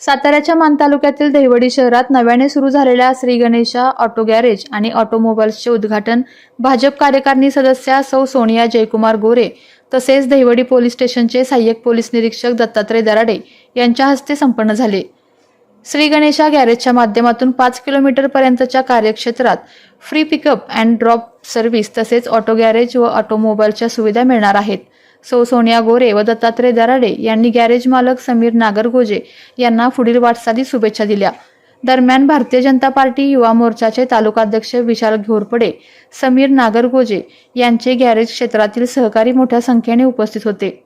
साताऱ्याच्या मान तालुक्यातील देवडी शहरात नव्याने सुरू झालेल्या श्री गणेशा ऑटो गॅरेज आणि ऑटोमोबाईल्सचे उद्घाटन भाजप कार्यकारिणी सदस्या सौ सोनिया जयकुमार गोरे तसेच देवडी पोलीस स्टेशनचे सहाय्यक पोलीस निरीक्षक दत्तात्रय दराडे यांच्या हस्ते संपन्न झाले. श्री गणेशा गॅरेजच्या माध्यमातून पाच किलोमीटर पर्यंतच्या कार्यक्षेत्रात free pickup and drop service तसेच ऑटो गॅरेज व ऑटोमोबाईलच्या सुविधा मिळणार आहेत. सौ सोनिया गोरे व दत्तात्रय दराडे यांनी गॅरेज मालक समीर नागरगोजे यांना पुढील वाटचाली शुभेच्छा दिल्या. दरम्यान भारतीय जनता पार्टी युवा मोर्चाचे तालुकाध्यक्ष विशाल घोरपडे समीर नागरगोजे यांचे गॅरेज क्षेत्रातील सहकारी मोठ्या संख्येने उपस्थित होते.